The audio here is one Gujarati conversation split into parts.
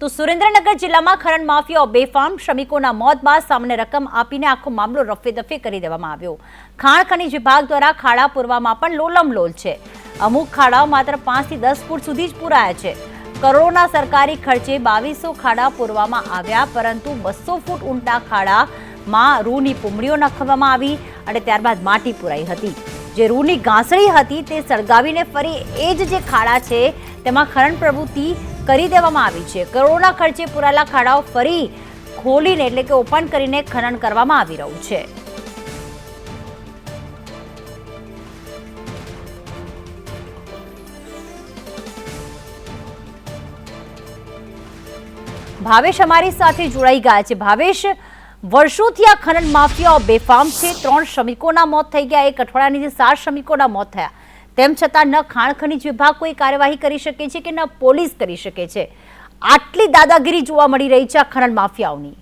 તો સુરેન્દ્રનગર જિલ્લામાં ખરણ માફિયાઓ બેફામ શ્રમિકોના મોત બાદ સામાન્ય રકમ આપીને આખો મામલો રફે દફે કરી દેવામાં આવ્યો. ખાણ ખનીજ વિભાગ દ્વારા ખાડા પૂરવામાં પણ લોલમ લોલ છે. અમુક ખાડાઓ માત્ર પાંચથી દસ ફૂટ સુધી જ પૂરાયા છે. કરોડોના સરકારી ખર્ચે બાવીસો ખાડા પૂરવામાં આવ્યા, પરંતુ બસો ફૂટ ઊંડા ખાડામાં રૂની પૂમડીઓ નાખવામાં આવી અને ત્યારબાદ માટી પુરાઈ હતી. જે રૂની ઘાસળી હતી તે સળગાવીને ફરી એ જ જે ખાડા છે, તેમાં ખરણ પ્રવૃત્તિ કરી દેવામાં આવી છે. કરોડોના ખર્ચે પુરાયેલા ખાડાઓ ફરી ખોલીને એટલે કે ઓપન કરીને ખનન કરવામાં આવી રહ્યું છે. ભાવેશ અમારી સાથે જોડાઈ ગયા છે. ભાવેશ, વર્ષોથી આ ખનન માફિયાઓ બેફામ છે. ત્રણ શ્રમિકોના મોત થઈ ગયા. એક અઠવાડિયાની સાત શ્રમિકોના મોત થયા. તેમ છતાં ન ખાણ ખનીજ વિભાગ કોઈ કાર્યવાહી કરી શકે છે કે ન પોલીસ કરી શકે છે? આટલી દાદાગીરી જોવા મળી રહી છે આ ખનન માફિયાઓની.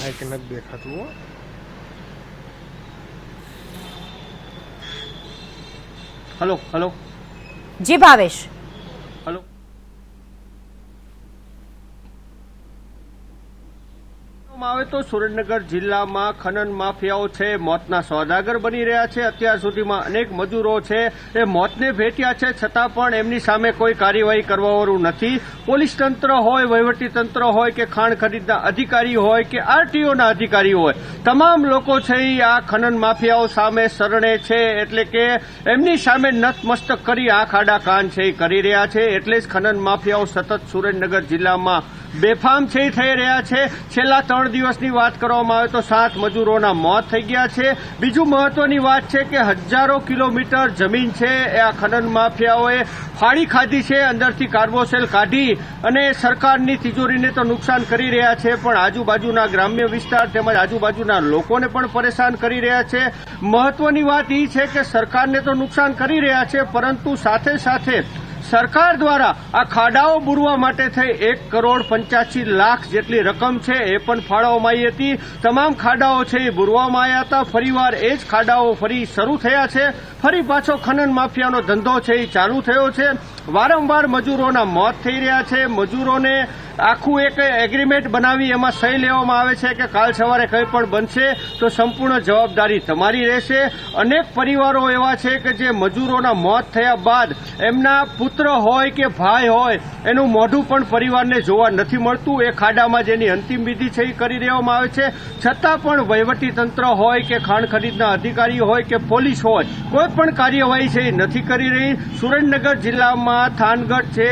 માઇક નથી દેખાતું હલો હલો. જી ભાવેશ. આવે તો સુરેન્દ્રનગર જિલ્લામાં ખનન માફિયાઓ છે, મોતના સોદાગર બની રહ્યા છે. અત્યાર સુધીમાં અનેક મજૂરો છે એ મોતને ભેટ્યા છે, છતાં પણ એમની સામે કોઈ કાર્યવાહી કરવાવાળું નથી. પોલીસ તંત્ર હોય, વહીવટી તંત્ર હોય કે ખાણ ખરીદના અધિકારી હોય કે આરટીઓના અધિકારી હોય, તમામ લોકો છે એ આ ખનન માફિયાઓ સામે શરણે છે એટલે કે એમની સામે નતમસ્તક કરી આ ખાડા કાન છે એ કરી રહ્યા છે. એટલે જ ખનન માફિયાઓ સતત સુરેન્દ્રનગર જિલ્લામાં બેફામ છે થઈ રહ્યા છે. છેલ્લા ત્રણ દિવસની વાત કરવામાં આવે તો સાત મજૂરોના મોત થઈ ગયા છે. બીજું મહત્વની વાત છે કે હજારો કિલોમીટર જમીન છે એ આ ખનન માફિયાઓએ ફાળી ખાધી છે, અંદરથી કાર્બોસેલ કાઢી અને સરકારની તિજોરીને તો નુકસાન કરી રહ્યા છે, પણ આજુબાજુના ગ્રામ્ય વિસ્તાર તેમજ આજુબાજુના લોકોને પણ પરેશાન કરી રહ્યા છે. મહત્વની વાત એ છે કે સરકારને તો નુકસાન કરી રહ્યા છે, પરંતુ સાથે સાથે સરકાર દ્વારા આ ખાડાઓ બુરવા માટે થઈ એક કરોડ પંચ્યાસી લાખ જેટલી રકમ છે એ પણ ફાળવવામાં આવી હતી. તમામ ખાડાઓ છે એ બુરવામાં આવ્યા હતા. ફરીવાર એ જ ખાડાઓ ફરી શરૂ થયા છે. ફરી પાછો ખનન માફિયાનો ધંધો છે એ ચાલુ થયો છે. વારંવાર મજૂરોના મોત થઈ રહ્યા છે. મજૂરોને આખું એક એગ્રીમેન્ટ બનાવી એમાં સહી લેવામાં આવે છે કે કાલ સવારે કંઈ પણ બનશે તો સંપૂર્ણ જવાબદારી તમારી રહેશે. અનેક પરિવારો એવા છે કે જે મજૂરોના મોત થયા બાદ એમના પુત્ર હોય કે ભાઈ હોય, એનું મોઢું પણ પરિવારને જોવા નથી મળતું. એ ખાડામાં જેની અંતિમ વિધિ છે એ કરી દેવામાં આવે છે. છતાં પણ વહીવટી તંત્ર હોય કે ખાણ ખરીદના અધિકારી હોય કે પોલીસ હોય, કોઈ પણ કાર્યવાહી છે એ નથી કરી રહી. સુરેન્દ્રનગર જિલ્લામાં થાનગઢ છે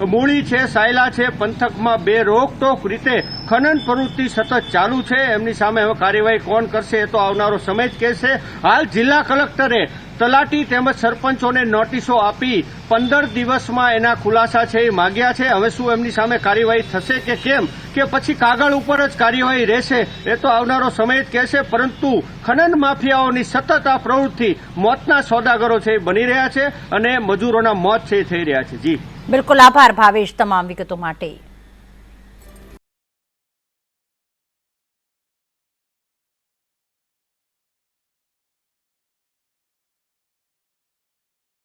મૂળી છે, સાયલા છે, પંથકમાં બે રોકટોક રીતે ખનન પ્રવૃત્તિ સતત ચાલુ છે. એમની સામે હવે કાર્યવાહી કોણ કરશે એ તો આવનારો સમય જ કહેશે. હાલ જિલ્લા કલેક્ટરે તલાટી તેમજ સરપંચોને નોટિસો આપી પંદર દિવસમાં એના ખુલાસા છે એ માગ્યા છે. હવે શું એમની સામે કાર્યવાહી થશે કે કેમ? કે પછી કાગળ ઉપર જ કાર્યવાહી રહેશે એ તો આવનારો સમય જ કહેશે. પરંતુ ખનન માફિયાઓની સતત આ પ્રવૃત્તિ મોતના સોદાગરો છે એ બની રહ્યા છે અને મજૂરોના મોત છે એ થઈ રહ્યા છે. જી. બિલકુલ આભાર ભાવેશ તમામ વિગતો માટે.